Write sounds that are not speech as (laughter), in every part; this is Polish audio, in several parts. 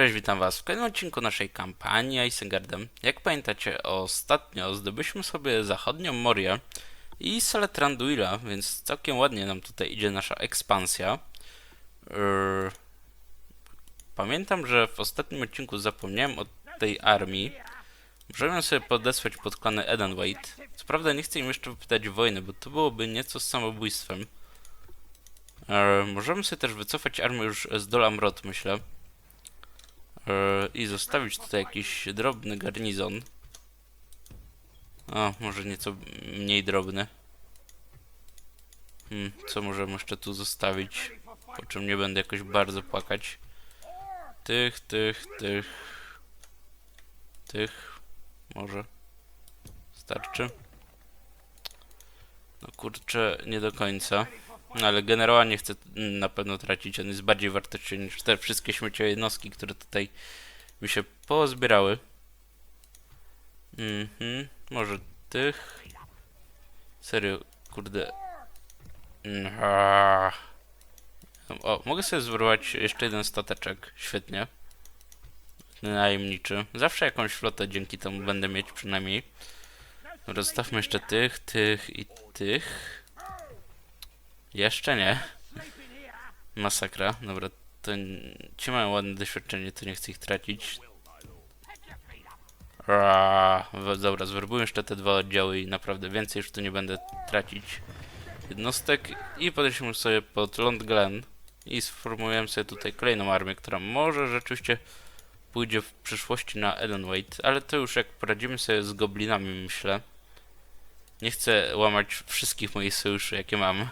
Cześć, witam was w kolejnym odcinku naszej kampanii Isengardem. Jak pamiętacie, ostatnio zdobyliśmy sobie zachodnią Morię i Saletranduila, więc całkiem ładnie nam tutaj idzie nasza ekspansja. Yy, Pamiętam, że w ostatnim odcinku zapomniałem o tej armii. Możemy sobie podesłać pod klany Edenweight. Co prawda nie chcę im jeszcze wypytać wojny, bo to byłoby nieco z samobójstwem. Yy, Możemy sobie też wycofać armię już z Dolamrot, myślę. E, i zostawić tutaj jakiś drobny garnizon. O, może nieco mniej drobny. Hmm, co możemy jeszcze tu zostawić? Po czym nie będę jakoś bardzo płakać. Tych, tych, tych. Tych. Może. Starczy. No kurczę, nie do końca. No, ale generała nie chcę na pewno tracić. On jest bardziej wartościowy niż te wszystkie śmieciowe jednostki, które tutaj mi się pozbierały. Mhm, może tych. Serio, kurde. O, mogę sobie zbudować jeszcze jeden stateczek. Świetnie. Najemniczy. Zawsze jakąś flotę dzięki temu będę mieć przynajmniej. Dobra, zostawmy jeszcze tych, tych i tych. Jeszcze nie. Masakra. Dobra, to ci mają ładne doświadczenie, to nie chcę ich tracić. Ra, w- dobra, zwerbuję jeszcze te dwa oddziały i naprawdę więcej już tu nie będę tracić jednostek. I podejdźmy sobie pod Lond Glen i sformułujemy sobie tutaj kolejną armię, która może rzeczywiście pójdzie w przyszłości na Edenweight, ale to już jak poradzimy sobie z goblinami, myślę. Nie chcę łamać wszystkich moich sojuszy, jakie mam.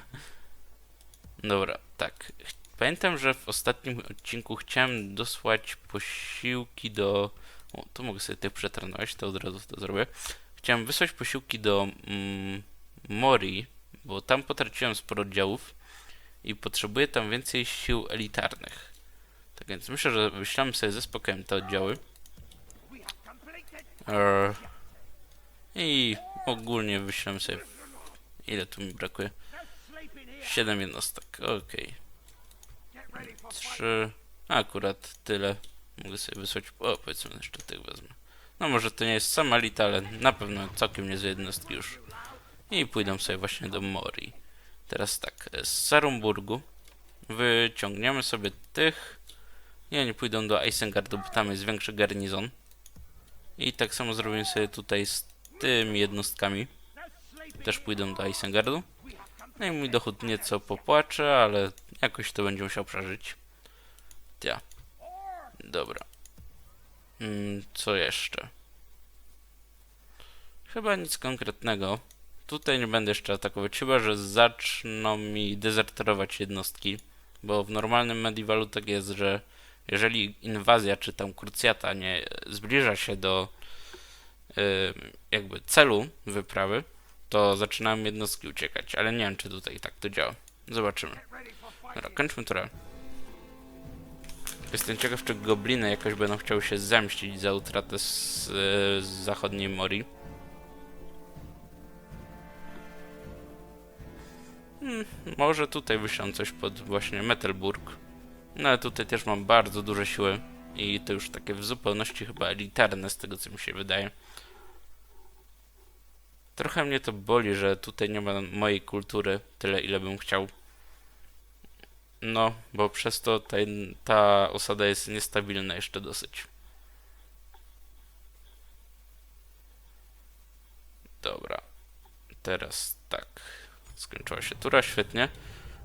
Dobra, tak. Pamiętam, że w ostatnim odcinku chciałem dosłać posiłki do. O, to mogę sobie tutaj przetrenować, to od razu to zrobię. Chciałem wysłać posiłki do mm, Mori, bo tam potraciłem sporo oddziałów i potrzebuję tam więcej sił elitarnych. Tak więc myślę, że wyślemy sobie ze spokojem te oddziały. I ogólnie wyślemy sobie. Ile tu mi brakuje? 7 jednostek, okej. Trzy. Akurat tyle. Mogę sobie wysłać. O, powiedzmy jeszcze tych wezmę. No może to nie jest sama elita, ale na pewno całkiem niezłe jednostki już. I pójdę sobie właśnie do Mori. Teraz tak, z Sarumburgu wyciągniemy sobie tych. Nie, nie pójdą do Isengardu, bo tam jest większy garnizon. I tak samo zrobimy sobie tutaj z tymi jednostkami. Też pójdą do Isengardu. No i mój dochód nieco popłacze, ale jakoś to będzie musiał przeżyć. Ja. Dobra. Mm, co jeszcze? Chyba nic konkretnego. Tutaj nie będę jeszcze atakować, chyba że zaczną mi dezerterować jednostki. Bo w normalnym medievalu tak jest, że jeżeli inwazja czy tam krucjata nie zbliża się do y, jakby celu wyprawy, to zaczynałem jednostki uciekać, ale nie wiem, czy tutaj tak to działa. Zobaczymy. Dobra, kończmy turę. Jestem ciekaw, czy gobliny jakoś będą chciały się zemścić za utratę z, z zachodniej Mori. Hmm, może tutaj wyślą coś pod właśnie Metelburg. No ale tutaj też mam bardzo duże siły i to już takie w zupełności chyba elitarne z tego, co mi się wydaje. Trochę mnie to boli, że tutaj nie ma mojej kultury tyle, ile bym chciał. No, bo przez to ta, ta osada jest niestabilna jeszcze dosyć. Dobra. Teraz tak. Skończyła się tura, świetnie.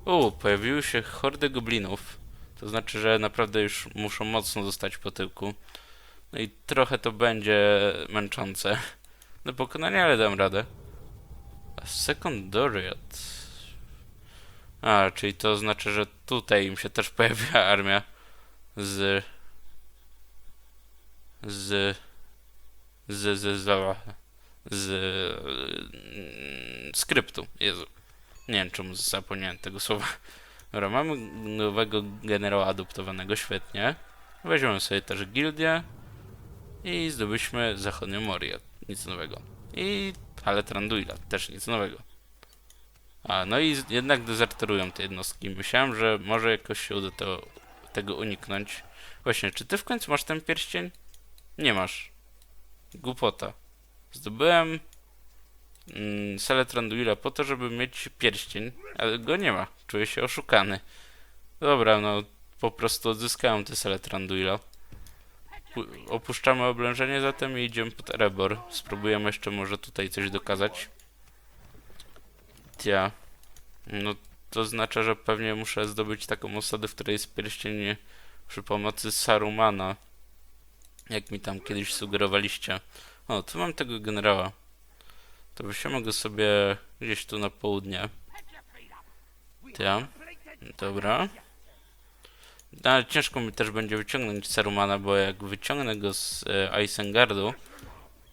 U, pojawiły się hordy goblinów. To znaczy, że naprawdę już muszą mocno dostać po tyłku. No i trochę to będzie męczące do pokonania, ale dam radę. A Secondariat. A, czyli to znaczy, że tutaj im się też pojawia armia z z z z z, z skryptu. Jezu. Nie wiem, czemu zapomniałem tego słowa. Dobra, mamy nowego generała adoptowanego, świetnie. Weźmiemy sobie też gildię i zdobyliśmy zachodnią Morię. Nic nowego. I ale Tranduila, też nic nowego. A, no i jednak dezerterują te jednostki. Myślałem, że może jakoś się uda to, tego uniknąć, Właśnie, czy ty w końcu masz ten pierścień? Nie masz. Głupota. Zdobyłem mm, Seletranduila po to, żeby mieć pierścień, ale go nie ma. Czuję się oszukany. Dobra, no po prostu odzyskałem te Seletranduila. Pu- Opuszczamy oblężenie zatem i idziemy pod Erebor. Spróbujemy jeszcze może tutaj coś dokazać. Tia. No to oznacza, że pewnie muszę zdobyć taką osadę, w której jest pierścień przy pomocy Sarumana. Jak mi tam kiedyś sugerowaliście. O, tu mam tego generała. To wysiąmę go sobie gdzieś tu na południe. Ja. Dobra. No, ale ciężko mi też będzie wyciągnąć Sarumana, bo jak wyciągnę go z e, Isengardu,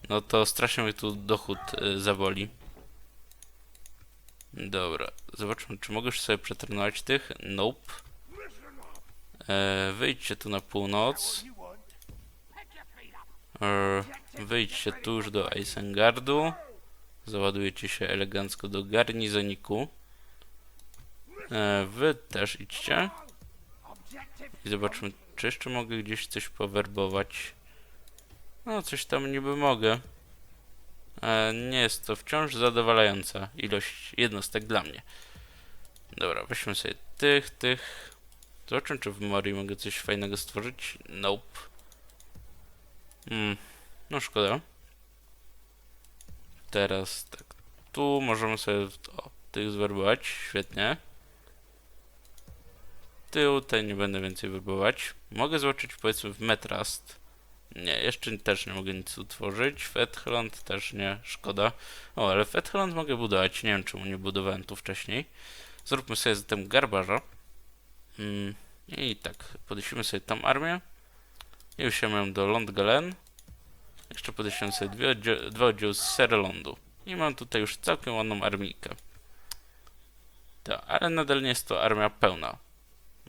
no to strasznie mi tu dochód e, zaboli. Dobra, zobaczmy, czy mogę już sobie przetrenować tych? Nope. E, wyjdźcie tu na północ. E, wyjdźcie tu już do Isengardu. Załadujecie się elegancko do garnizoniku. E, wy też idźcie. I zobaczmy, czy jeszcze mogę gdzieś coś powerbować. No, coś tam niby mogę. E, nie jest to wciąż zadowalająca ilość jednostek dla mnie. Dobra, weźmy sobie tych, tych. Zobaczmy, czy w Mori mogę coś fajnego stworzyć. Nope. Hmm, no szkoda. Teraz tak, tu możemy sobie o, tych zwerbować, świetnie. Tył, tutaj nie będę więcej werbować. Mogę zobaczyć powiedzmy w Metrast. Nie, jeszcze też nie mogę nic utworzyć. Fetchland też nie, szkoda. O, ale Fetchland mogę budować. Nie wiem, czemu nie budowałem tu wcześniej. Zróbmy sobie zatem garbarza. Mm, I tak, podesimy sobie tam armię. I usiąmię do Londgalen. Jeszcze podesimy sobie dwie oddzia- dwa oddziały z Serelondu. I mam tutaj już całkiem ładną armijkę. Tak, ale nadal nie jest to armia pełna.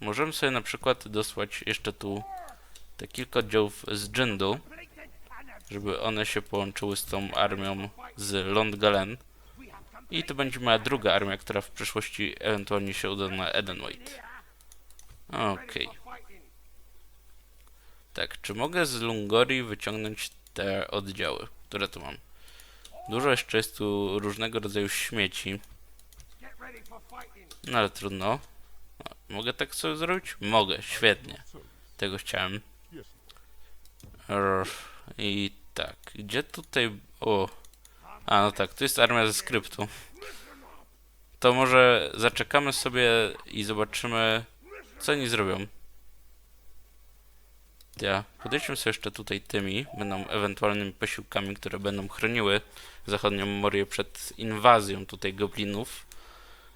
Możemy sobie na przykład dosłać jeszcze tu te kilka oddziałów z Dżindu, żeby one się połączyły z tą armią z Londgalen. I to będzie moja druga armia, która w przyszłości ewentualnie się uda na Edenweight. Okej. Tak, czy mogę z Lungori wyciągnąć te oddziały, które tu mam? Dużo jeszcze jest tu różnego rodzaju śmieci. No ale trudno. Mogę tak sobie zrobić? Mogę, świetnie. Tego chciałem. I tak, gdzie tutaj... O, a no tak, to jest armia ze skryptu. To może zaczekamy sobie i zobaczymy, co oni zrobią. Ja, podejdźmy sobie jeszcze tutaj tymi, będą ewentualnymi posiłkami, które będą chroniły zachodnią Morię przed inwazją tutaj goblinów.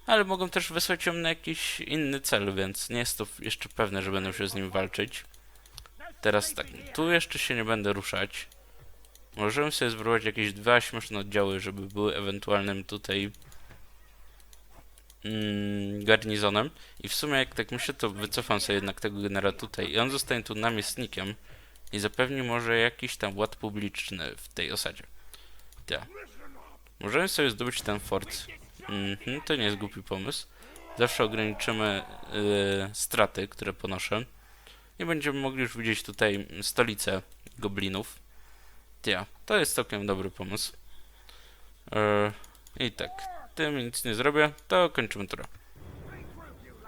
Ale mogą też wysłać ją na jakiś inny cel, więc nie jest to jeszcze pewne, że będą się z nim walczyć. Teraz tak, tu jeszcze się nie będę ruszać. Możemy sobie zbrować jakieś dwa śmieszne oddziały, żeby były ewentualnym tutaj mm, garnizonem. I w sumie jak tak myślę, to wycofam sobie jednak tego genera tutaj i on zostanie tu namiestnikiem i zapewni może jakiś tam ład publiczny w tej osadzie. Ja. Możemy sobie zdobyć ten fort. Mhm, to nie jest głupi pomysł. Zawsze ograniczymy y, straty, które ponoszę. I będziemy mogli już widzieć tutaj stolicę goblinów. Ja, to jest całkiem dobry pomysł. E, I tak, tym nic nie zrobię, to kończymy turę.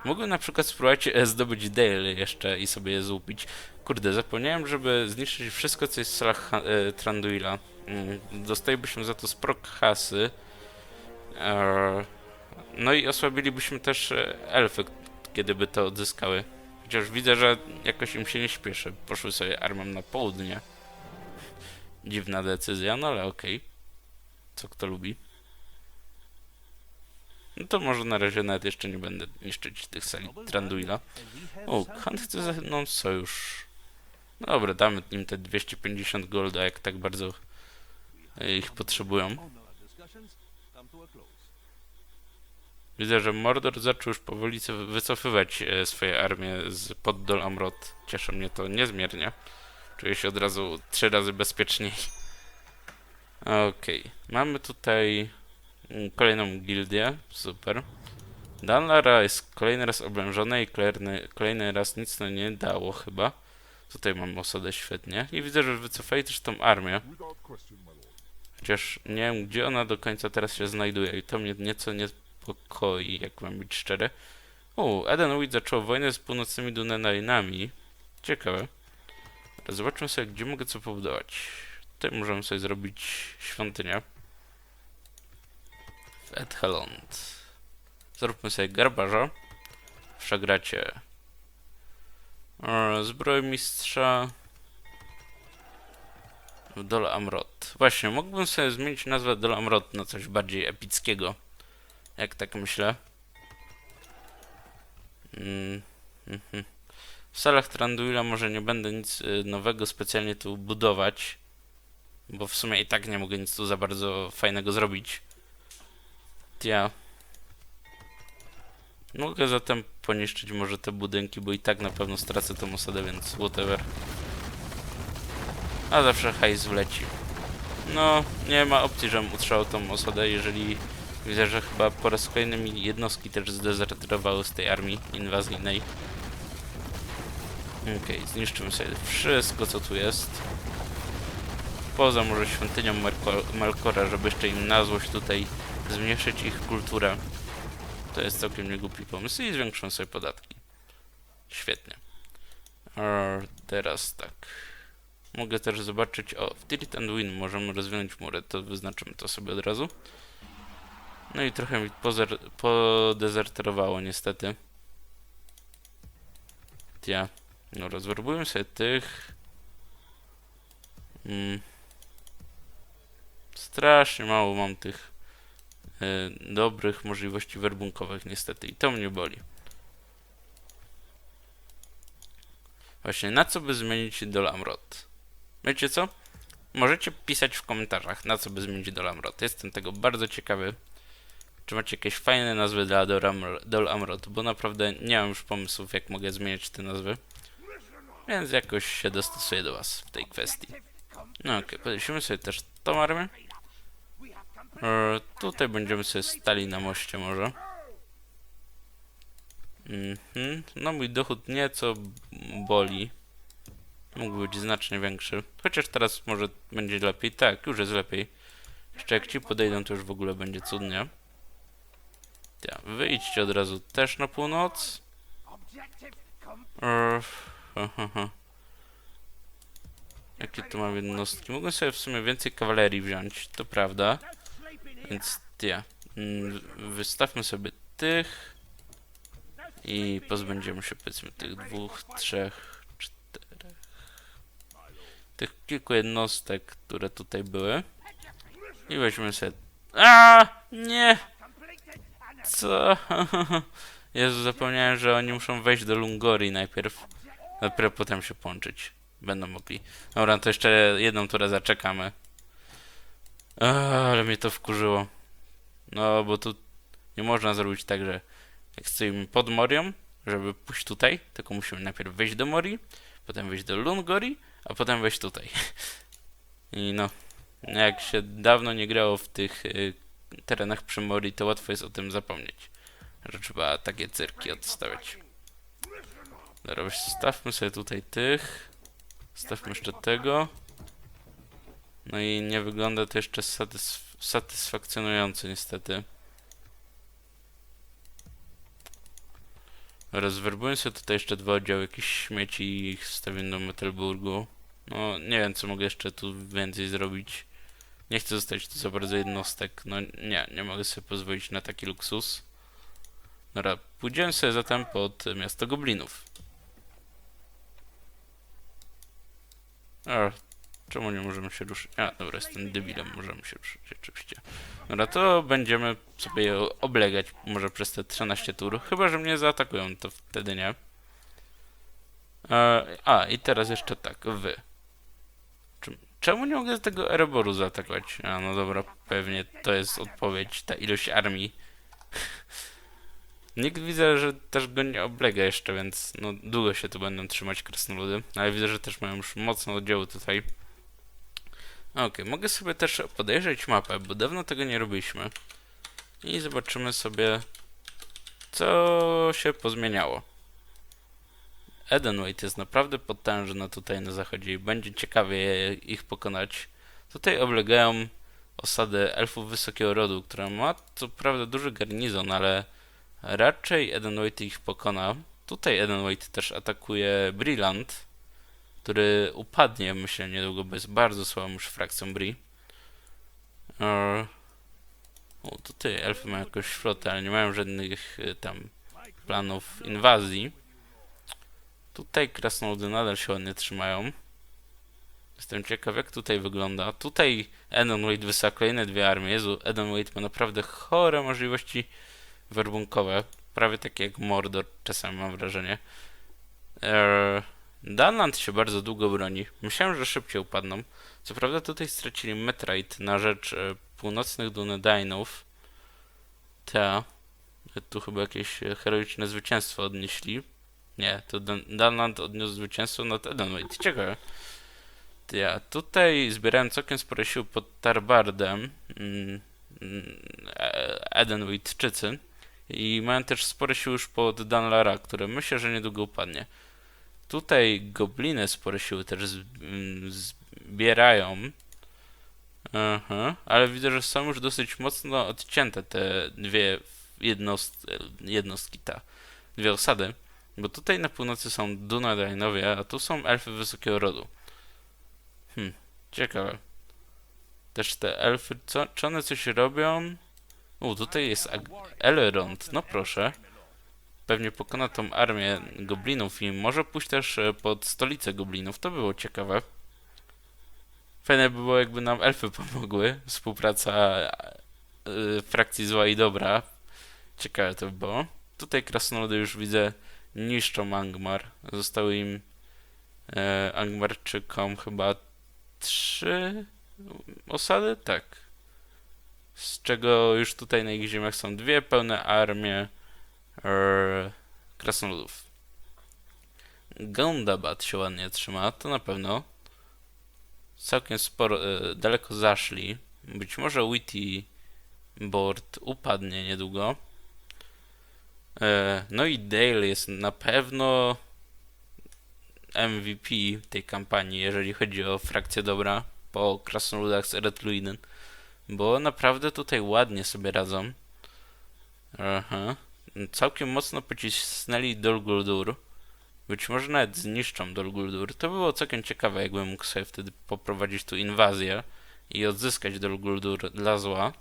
Mogłem na przykład spróbować e, zdobyć Dale jeszcze i sobie je złupić. Kurde, zapomniałem, żeby zniszczyć wszystko, co jest w salach e, Tranduila. Mm, Dostalibyśmy za to sprok hasy. E, no i osłabilibyśmy też e, elfy, kiedy by to odzyskały. Chociaż widzę, że jakoś im się nie śpieszy. Poszły sobie armią na południe. Dziwna decyzja, no ale okej. Co kto lubi. No to może na razie nawet jeszcze nie będę niszczyć tych sali Tranduila. O, Hunt chce ze mną sojusz. Dobra, damy im te 250 golda, jak tak bardzo e, ich potrzebują. Widzę, że Mordor zaczął już powoli co- wycofywać e, swoje armie z pod Dol Amrot. Cieszy mnie to niezmiernie. Czuję się od razu trzy razy bezpieczniej. Okej, mamy tutaj mm, kolejną gildię, super. Danlara jest kolejny raz oblężona i kolejny, kolejny raz nic no nie dało chyba. Tutaj mam osadę świetnie. I widzę, że wycofali też tą armię. Chociaż nie wiem, gdzie ona do końca teraz się znajduje i to mnie nieco niepokoi, jak mam być szczery. U, Edenweed zaczął wojnę z północnymi Dunenajnami. Ciekawe. Zobaczmy sobie, gdzie mogę co pobudować. Tutaj możemy sobie zrobić świątynię. W Edhelond. Zróbmy sobie garbarza. W Szagracie. E, Zbrojmistrza. W Dol Amrot. Właśnie, mógłbym sobie zmienić nazwę Dol Amrot na coś bardziej epickiego. Jak tak myślę. Mm, mhm. W salach Tranduila może nie będę nic y, nowego specjalnie tu budować. Bo w sumie i tak nie mogę nic tu za bardzo fajnego zrobić. Ja. Mogę zatem poniszczyć może te budynki, bo i tak na pewno stracę tą osadę, więc whatever. A zawsze hajs wleci. No, nie ma opcji, żebym utrzymał tą osadę, jeżeli widzę, że chyba po raz kolejny mi jednostki też zdezerterowały z tej armii inwazyjnej. Okej, zniszczymy sobie wszystko, co tu jest. Poza może świątynią Melkora, żeby jeszcze im na złość tutaj zmniejszyć ich kulturę. To jest całkiem niegłupi pomysł i zwiększą sobie podatki. Świetnie. Teraz tak. Mogę też zobaczyć, o, w Tilt and Win możemy rozwinąć mury, to wyznaczymy to sobie od razu. No i trochę mi podezerterowało niestety. Ja. No, rozwerbuję sobie tych. Mm. Strasznie mało mam tych e, dobrych możliwości werbunkowych niestety i to mnie boli. Właśnie, na co by zmienić Dolamrot? Wiecie co? Możecie pisać w komentarzach, na co by zmienić Dolamrot. Jestem tego bardzo ciekawy. Czy macie jakieś fajne nazwy dla Dolamr- Dolamrot? Bo naprawdę nie mam już pomysłów, jak mogę zmieniać te nazwy. Więc jakoś się dostosuję do was w tej kwestii. No okej, podejrzymy sobie też tą armię. E, tutaj będziemy sobie stali na moście może. Mhm. No mój dochód nieco boli. Mógłby być znacznie większy. Chociaż teraz może będzie lepiej. Tak, już jest lepiej. Jeszcze jak ci podejdą, to już w ogóle będzie cudnie. Ja, wyjdźcie od razu też na północ. Eee. Jakie tu mam jednostki? Mogę sobie w sumie więcej kawalerii wziąć, to prawda. Więc ja. mm, Wystawmy sobie tych. I pozbędziemy się powiedzmy tych dwóch, trzech, czterech. Tych kilku jednostek, które tutaj były. I weźmy sobie. A Nie! Co? (laughs) Jezu, zapomniałem, że oni muszą wejść do Lungori najpierw. Dopiero potem się połączyć. Będą mogli. Dobra, to jeszcze jedną turę zaczekamy. Ale mnie to wkurzyło. No, bo tu nie można zrobić tak, że jak stoimy pod Morią, żeby pójść tutaj, tylko musimy najpierw wejść do Mori, potem wejść do Lungori, a potem wejść tutaj. (laughs) I no, jak się dawno nie grało w tych y, terenach przy Mori, to łatwo jest o tym zapomnieć, że trzeba takie cyrki odstawiać. Dobra, stawmy sobie tutaj tych. Stawmy jeszcze tego. No i nie wygląda to jeszcze satysf satysfakcjonująco niestety. Rozwerbuję sobie tutaj jeszcze dwa oddziały jakichś śmieci i ich do Metelburgu. No nie wiem co mogę jeszcze tu więcej zrobić. Nie chcę zostać tu za bardzo jednostek. No nie, nie mogę sobie pozwolić na taki luksus. Dobra, pójdziemy sobie zatem pod miasto Goblinów. A, czemu nie możemy się ruszyć? A, dobra, jestem debilem, możemy się ruszyć, oczywiście. Dobra, to będziemy sobie oblegać może przez te 13 tur. Chyba, że mnie zaatakują, to wtedy nie. E, a, i teraz jeszcze tak, wy. Czemu nie mogę z tego Eroboru zaatakować? A, no dobra, pewnie to jest odpowiedź, ta ilość armii. (laughs) Nikt widzę, że też go nie oblega jeszcze, więc no długo się tu będą trzymać krasnoludy. Ale widzę, że też mają już mocne oddziały tutaj. Okej, mogę sobie też podejrzeć mapę, bo dawno tego nie robiliśmy. I zobaczymy sobie, co się pozmieniało. Edenweight jest naprawdę potężna tutaj na zachodzie i będzie ciekawie ich pokonać. Tutaj oblegają osadę elfów wysokiego rodu, która ma co prawda duży garnizon, ale raczej Edenweight ich pokona. Tutaj Edenweight też atakuje Brillant, który upadnie, myślę, niedługo, bo jest bardzo słabą już frakcją Bri. Eee, O, tutaj elfy mają jakąś flotę, ale nie mają żadnych e, tam planów inwazji. Tutaj krasnoludy nadal się ładnie trzymają. Jestem ciekaw, jak tutaj wygląda. Tutaj Edenweight wysyła kolejne dwie armie. Jezu, Edenweight ma naprawdę chore możliwości werbunkowe. Prawie takie jak Mordor, czasami mam wrażenie. Eee, Danland się bardzo długo broni. Myślałem, że szybciej upadną. Co prawda tutaj stracili Metrite na rzecz e, północnych Dunedainów. Ta. Tu chyba jakieś e, heroiczne zwycięstwo odnieśli. Nie, to Dan- Danland odniósł zwycięstwo nad Edenweight. Ciekawe. Ja tutaj zbierałem całkiem spore siły pod Tarbardem. Mm, mm, e- Edenweightczycy. I mają też spore siły już pod Danlara, które myślę, że niedługo upadnie. Tutaj gobliny spore siły też mm, zbierają. Aha, ale widzę, że są już dosyć mocno odcięte te dwie jednost jednostki, ta, dwie osady. Bo tutaj na północy są Dunedainowie, a tu są elfy wysokiego rodu. Hmm, ciekawe. Też te elfy, co, czy one coś robią? U, tutaj jest Elrond, no proszę. Pewnie pokona tą armię goblinów i może pójść też e, pod stolicę goblinów, to było ciekawe. Fajne by było, jakby nam elfy (laughs) pomogły. Współpraca e, frakcji zła i dobra. Ciekawe to by było. Tutaj krasnoludy już widzę niszczą Angmar. Zostały im e, Angmarczykom chyba trzy osady? Tak. Z czego już tutaj na ich ziemiach są dwie pełne armie e, krasnoludów. Gondabad się ładnie trzyma, to na pewno. Całkiem sporo, e, daleko zaszli. Być może Witty Board upadnie niedługo. E, no i Dale jest na pewno MVP tej kampanii, jeżeli chodzi o frakcję dobra po krasnoludach z Red bo naprawdę tutaj ładnie sobie radzą. Aha. Całkiem mocno pocisnęli Dol Guldur. Być może nawet zniszczą Dol Guldur. To było całkiem ciekawe, jakbym mógł sobie wtedy poprowadzić tu inwazję i odzyskać Dol Guldur dla zła.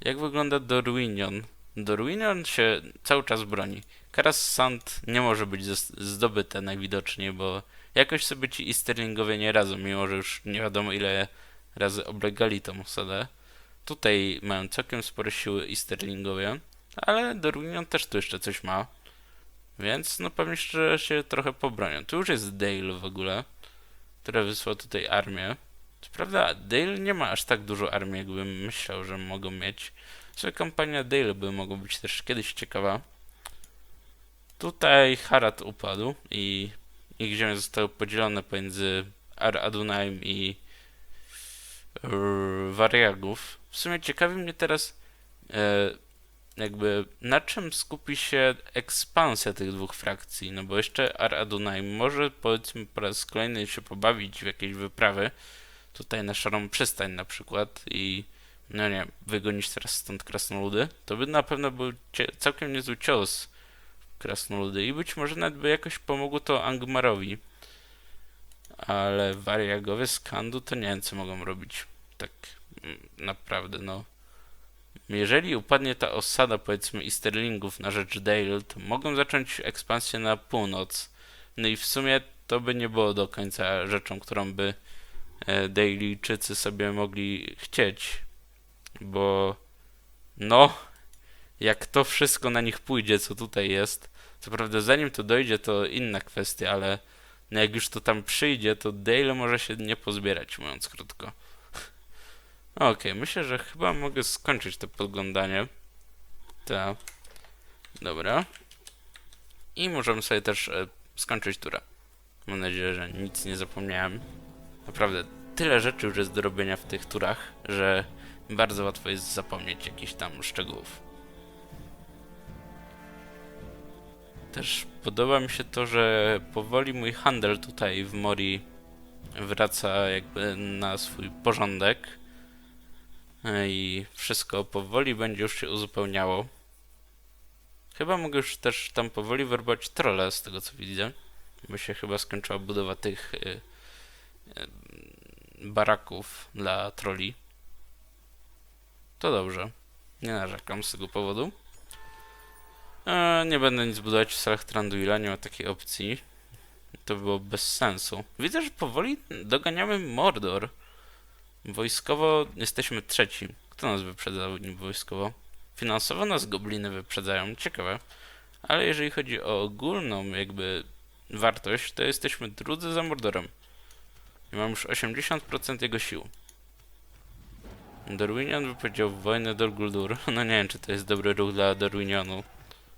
Jak wygląda Dorwinion? Dorwinion się cały czas broni. Karas Sand nie może być zdobyte najwidoczniej, bo jakoś sobie ci Easterlingowie nie radzą, mimo że już nie wiadomo ile razy oblegali tą osadę. Tutaj mają całkiem spore siły Easterlingowie, ale Dorwinion też tu jeszcze coś ma. Więc no pewnie jeszcze się trochę pobronią. Tu już jest Dale w ogóle, która wysłał tutaj armię. Co prawda Dale nie ma aż tak dużo armii, jakbym myślał, że mogą mieć. Sobie kampania Dale by mogła być też kiedyś ciekawa. Tutaj Harad upadł i ich ziemie zostały podzielone pomiędzy Ar Adunaim i yy, Wariagów. W sumie ciekawi mnie teraz e, jakby na czym skupi się ekspansja tych dwóch frakcji, no bo jeszcze Ar Adunaim może powiedzmy po raz kolejny się pobawić w jakieś wyprawy tutaj na Szarą Przystań na przykład i no nie, wygonić teraz stąd krasnoludy, to by na pewno był całkiem niezły cios krasnoludy i być może nawet by jakoś pomogło to Angmarowi. Ale wariagowie z Kandu to nie wiem co mogą robić. Tak mm, naprawdę no. Jeżeli upadnie ta osada powiedzmy Easterlingów na rzecz Dale, to mogą zacząć ekspansję na północ. No i w sumie to by nie było do końca rzeczą, którą by e, Dale'czycy sobie mogli chcieć bo no, jak to wszystko na nich pójdzie, co tutaj jest, co prawda zanim to dojdzie, to inna kwestia, ale no jak już to tam przyjdzie, to Dale może się nie pozbierać, mówiąc krótko. (laughs) Okej, myślę, że chyba mogę skończyć to podglądanie. Tak. Dobra. I możemy sobie też e, skończyć turę. Mam nadzieję, że nic nie zapomniałem. Naprawdę, tyle rzeczy już jest do robienia w tych turach, że bardzo łatwo jest zapomnieć jakichś tam szczegółów. Też podoba mi się to, że powoli mój handel tutaj w Mori wraca jakby na swój porządek. I wszystko powoli będzie już się uzupełniało. Chyba mogę już też tam powoli werbować trole, z tego co widzę. Bo się chyba skończyła budowa tych y, y, baraków dla troli. To dobrze. Nie narzekam z tego powodu. E, nie będę nic budować w salach Tranduila, nie ma takiej opcji. To by było bez sensu. Widzę, że powoli doganiamy Mordor. Wojskowo jesteśmy trzeci. Kto nas wyprzedzał wojskowo? Finansowo nas gobliny wyprzedzają, ciekawe. Ale jeżeli chodzi o ogólną jakby wartość, to jesteśmy drudzy za Mordorem. I mam już 80% jego sił. Dorwinion wypowiedział wojnę do Guldur. (laughs) No nie wiem, czy to jest dobry ruch dla Dorwinionu.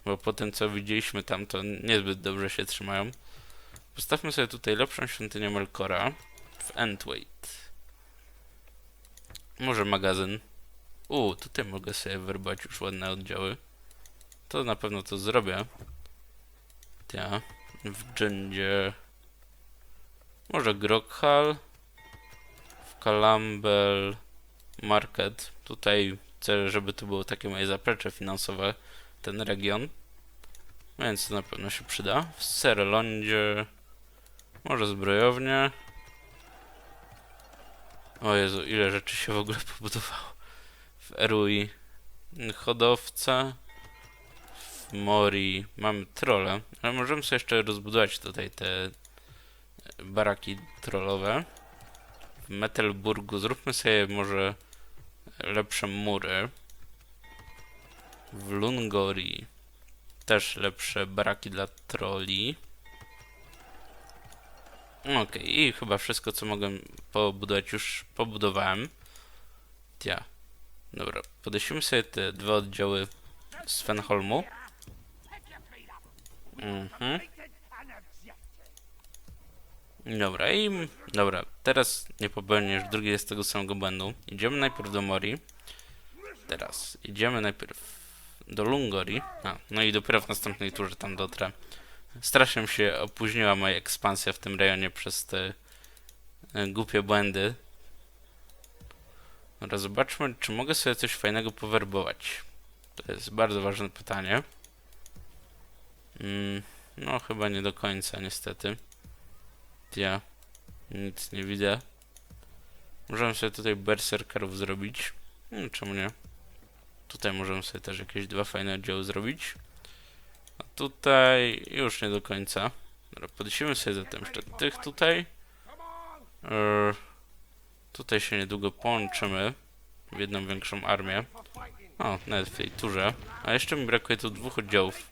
Bo po tym, co widzieliśmy tam, to niezbyt dobrze się trzymają. Postawmy sobie tutaj lepszą świątynię Melkora w Endwait. Może magazyn. U, tutaj mogę sobie werbować już ładne oddziały. To na pewno to zrobię. Ja. W Dżędzie. Może Grokhal. W Kalambel. Market. Tutaj chcę, żeby to było takie moje zaplecze finansowe. Ten region. Więc to na pewno się przyda. W Serlondzie. Może zbrojownie. O Jezu, ile rzeczy się w ogóle pobudowało. W Erui. Hodowca. W Mori. Mamy trole. Ale możemy sobie jeszcze rozbudować tutaj te baraki trollowe. W Metelburgu zróbmy sobie może lepsze mury. W Lungori też lepsze baraki dla troli. Okej, i chyba wszystko, co mogłem pobudować, już pobudowałem. Ja. Dobra, podeślimy sobie te dwa oddziały z Fenholmu. Mhm. Dobra, i dobra, teraz nie popełnisz drugiej z tego samego błędu. Idziemy najpierw do Mori. Teraz idziemy najpierw do Lungori. A, no i dopiero w następnej turze tam dotrę. Strasznie się opóźniła moja ekspansja w tym rejonie przez te e, głupie błędy. Dobra, zobaczmy, czy mogę sobie coś fajnego powerbować. To jest bardzo ważne pytanie. Mm, no, chyba nie do końca, niestety. Ja nic nie widzę. Możemy sobie tutaj berserkerów zrobić. Hmm, czemu nie? Tutaj możemy sobie też jakieś dwa fajne oddziały zrobić. A tutaj już nie do końca. Dobra, podnosimy sobie zatem jeszcze tych tutaj. Eee, tutaj się niedługo połączymy w jedną większą armię. O, nawet w tej turze. A jeszcze mi brakuje tu dwóch oddziałów.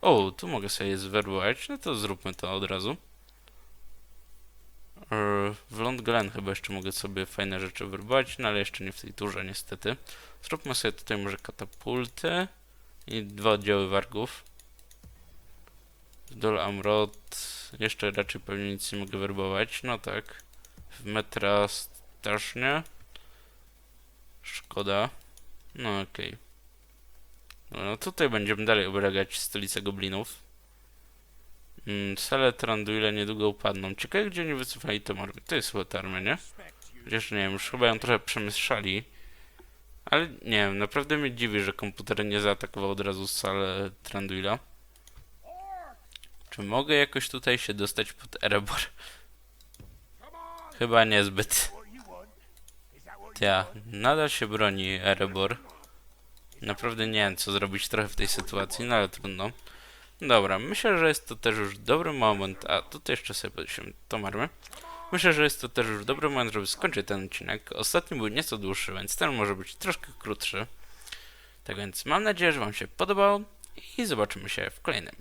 O, tu mogę sobie je zwerbować. No to zróbmy to od razu. W Londglen chyba jeszcze mogę sobie fajne rzeczy werbować, no ale jeszcze nie w tej turze niestety. Zróbmy sobie tutaj może katapulty i dwa oddziały wargów. Dol Amrod. Jeszcze raczej pewnie nic nie mogę werbować. No tak. W Metras też nie. Szkoda. No okej. No, no tutaj będziemy dalej oblegać stolicę goblinów. Mm, Sale Tranduile niedługo upadną. Ciekawe gdzie oni wycofali tę armię. To jest ta armia, nie? Chociaż nie wiem, już chyba ją trochę przemieszali. Ale nie wiem, naprawdę mnie dziwi, że komputer nie zaatakował od razu salę Tranduila. Czy mogę jakoś tutaj się dostać pod Erebor? Chyba niezbyt. Ja, nadal się broni Erebor. Naprawdę nie wiem, co zrobić trochę w tej sytuacji, no ale trudno. Dobra, myślę, że jest to też już dobry moment. A tutaj jeszcze sobie podniesiemy tą armię. Myślę, że jest to też już dobry moment, żeby skończyć ten odcinek. Ostatni był nieco dłuższy, więc ten może być troszkę krótszy. Tak więc mam nadzieję, że Wam się podobał i zobaczymy się w kolejnym.